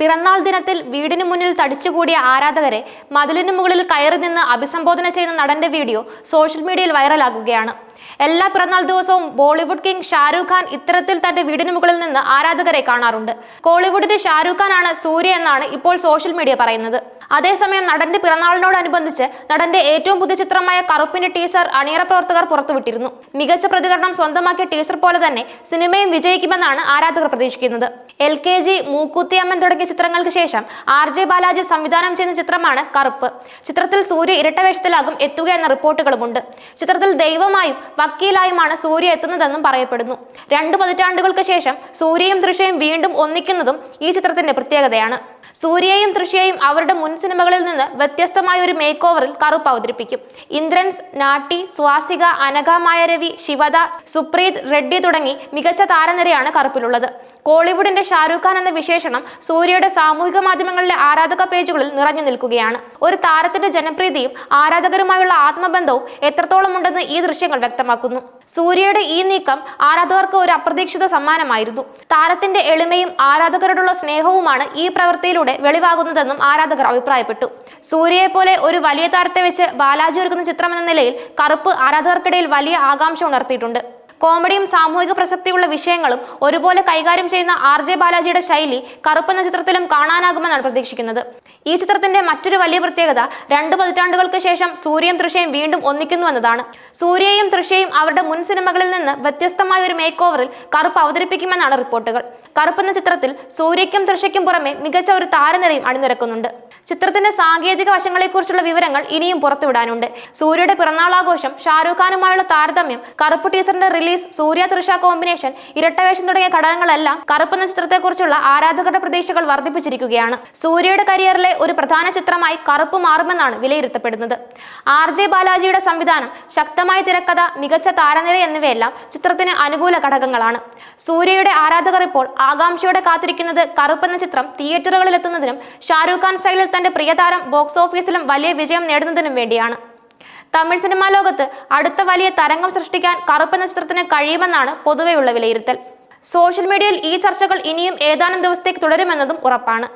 പിറന്നാൾ ദിനത്തിൽ വീടിന് മുന്നിൽ തടിച്ചുകൂടിയ ആരാധകരെ മതിലിന് മുകളിൽ കയറി നിന്ന് അഭിസംബോധന ചെയ്യുന്ന നടന്റെ വീഡിയോ സോഷ്യൽ മീഡിയയിൽ വൈറലാകുകയാണ്. എല്ലാ പിറന്നാൾ ദിവസവും ബോളിവുഡ് കിങ് ഷാരൂഖ് ഖാൻ ഇത്തരത്തിൽ തന്റെ വീടിന് മുകളിൽ നിന്ന് ആരാധകരെ കാണാറുണ്ട്. കോളിവുഡിന്റെ ഷാരൂഖ് ഖാൻ ആണ് സൂര്യ എന്നാണ് ഇപ്പോൾ സോഷ്യൽ മീഡിയ പറയുന്നത്. അതേസമയം നടന്റെ പിറന്നാളിനോടനുബന്ധിച്ച് നടന്റെ ഏറ്റവും പുതിയ ചിത്രമായ കറുപ്പിന്റെ ടീസർ അണിയറ പ്രവർത്തകർ പുറത്തുവിട്ടിരുന്നു. മികച്ച പ്രതികരണം സ്വന്തമാക്കിയ ടീസർ പോലെ തന്നെ സിനിമയും വിജയിക്കുമെന്നാണ് ആരാധകർ പ്രതീക്ഷിക്കുന്നത്. എൽ കെ ജി മൂക്കുത്തിയമ്മൻ തുടങ്ങിയ ചിത്രങ്ങൾക്ക് ശേഷം ആർ ജെ ബാലാജി സംവിധാനം ചെയ്യുന്ന ചിത്രമാണ് കറുപ്പ്. ചിത്രത്തിൽ സൂര്യ ഇരട്ടവേഷത്തിലാകും എത്തുക എന്ന റിപ്പോർട്ടുകളുമുണ്ട്. ചിത്രത്തിൽ ദൈവമായും വക്കീലായുമാണ് സൂര്യ എത്തുന്നതെന്നും പറയപ്പെടുന്നു. രണ്ട് പതിറ്റാണ്ടുകൾക്ക് ശേഷം സൂര്യയും തൃശയും വീണ്ടും ഒന്നിക്കുന്നതും ഈ ചിത്രത്തിന്റെ പ്രത്യേകതയാണ്. സൂര്യയും തൃശയും അവരുടെ മുൻ സിനിമകളിൽ നിന്ന് വ്യത്യസ്തമായ ഒരു മേക്ക് ഓവറിൽ കറുപ്പ് അവതരിപ്പിക്കും. ഇന്ദ്രൻസ് നാട്ടി സ്വാസിക അനഘ മായരവി ശിവദ സുപ്രീത് റെഡ്ഡി തുടങ്ങി മികച്ച താരനിരയാണ് കറുപ്പിലുള്ളത്. കോളിവുഡിന്റെ ഷാരൂഖ് ഖാൻ എന്ന വിശേഷണം സൂര്യയുടെ സാമൂഹിക മാധ്യമങ്ങളിലെ ആരാധക പേജുകളിൽ നിറഞ്ഞു നിൽക്കുകയാണ്. ഒരു താരത്തിന്റെ ജനപ്രീതിയും ആരാധകരുമായുള്ള ആത്മബന്ധവും എത്രത്തോളം ഉണ്ടെന്ന് ഈ ദൃശ്യങ്ങൾ വ്യക്തമാക്കുന്നു. സൂര്യയുടെ ഈ നീക്കം ആരാധകർക്ക് ഒരു അപ്രതീക്ഷിത സമ്മാനമായിരുന്നു. താരത്തിന്റെ എളിമയും ആരാധകരോടുള്ള സ്നേഹവുമാണ് ഈ പ്രവൃത്തിയിലൂടെ വെളിവാകുന്നതെന്നും ആരാധകർ അഭിപ്രായപ്പെട്ടു. സൂര്യയെ പോലെ ഒരു വലിയ താരത്തെ വെച്ച് ബാലാജി ഒരുക്കുന്ന ചിത്രം എന്ന നിലയിൽ കറുപ്പ് ആരാധകർക്കിടയിൽ വലിയ ആകാംക്ഷ ഉണർത്തിയിട്ടുണ്ട്. കോമഡിയും സാമൂഹിക പ്രസക്തിയുള്ള വിഷയങ്ങളും ഒരുപോലെ കൈകാര്യം ചെയ്യുന്ന ആർ ജെ ബാലാജിയുടെ ശൈലി കറുപ്പെന്ന ചിത്രത്തിലും കാണാനാകുമെന്നാണ് പ്രതീക്ഷിക്കുന്നത്. ഈ ചിത്രത്തിന്റെ മറ്റൊരു വലിയ പ്രത്യേകത രണ്ട് പതിറ്റാണ്ടുകൾക്ക് ശേഷം സൂര്യയും തൃശയും വീണ്ടും ഒന്നിക്കുന്നു എന്നതാണ്. സൂര്യയും തൃശയും അവരുടെ മുൻ സിനിമകളിൽ നിന്ന് വ്യത്യസ്തമായ ഒരു മേക്ക് ഓവറിൽ കറുപ്പ് അവതരിപ്പിക്കുമെന്നാണ് റിപ്പോർട്ടുകൾ. കറുപ്പ് എന്ന ചിത്രത്തിൽ സൂര്യയ്ക്കും തൃശയ്ക്കും പുറമെ മികച്ച ഒരു താരനിരയും അണിനിരക്കുന്നുണ്ട്. ചിത്രത്തിന്റെ സാങ്കേതിക വശങ്ങളെക്കുറിച്ചുള്ള വിവരങ്ങൾ ഇനിയും പുറത്തുവിടാനുണ്ട്. സൂര്യയുടെ പിറന്നാളാഘോഷം ഷാരൂഖ് ഖാനുമായുള്ള താരതമ്യം കറുപ്പ് ടീസറിന്റെ റിലീസ് സൂര്യ തൃശ കോമ്പിനേഷൻ ഇരട്ടവേഷം തുടങ്ങിയ ഘടകങ്ങളെല്ലാം കറുപ്പ് എന്ന ചിത്രത്തെക്കുറിച്ചുള്ള ആരാധകരുടെ പ്രതീക്ഷകൾ വർദ്ധിപ്പിച്ചിരിക്കുകയാണ്. സൂര്യയുടെ കരിയറിലെ ഒരു പ്രധാന ചിത്രമായി കറുപ്പ് മാറുമെന്നാണ് വിലയിരുത്തപ്പെടുന്നത്. ആർ ജെ ബാലാജിയുടെ സംവിധാനം ശക്തമായ തിരക്കഥ മികച്ച താരനിര എന്നിവയെല്ലാം ചിത്രത്തിന് അനുകൂല ഘടകങ്ങളാണ്. സൂര്യയുടെ ആരാധകർ ഇപ്പോൾ ആകാംക്ഷയോടെ കാത്തിരിക്കുന്നത് കറുപ്പ് എന്ന ചിത്രം തിയേറ്ററുകളിൽ എത്തുന്നതിനും ഷാരൂഖ് ഖാൻ സ്റ്റൈലിൽ തന്റെ പ്രിയതാരം ബോക്സ് ഓഫീസിലും വലിയ വിജയം നേടുന്നതിനും വേണ്ടിയാണ്. തമിഴ് സിനിമാ ലോകത്ത് അടുത്ത വലിയ തരംഗം സൃഷ്ടിക്കാൻ കറുപ്പ് എന്ന ചിത്രത്തിന് കഴിയുമെന്നാണ് പൊതുവെയുള്ള വിലയിരുത്തൽ. സോഷ്യൽ മീഡിയയിൽ ഈ ചർച്ചകൾ ഇനിയും ഏതാനും ദിവസത്തേക്ക് തുടരുമെന്നതും ഉറപ്പാണ്.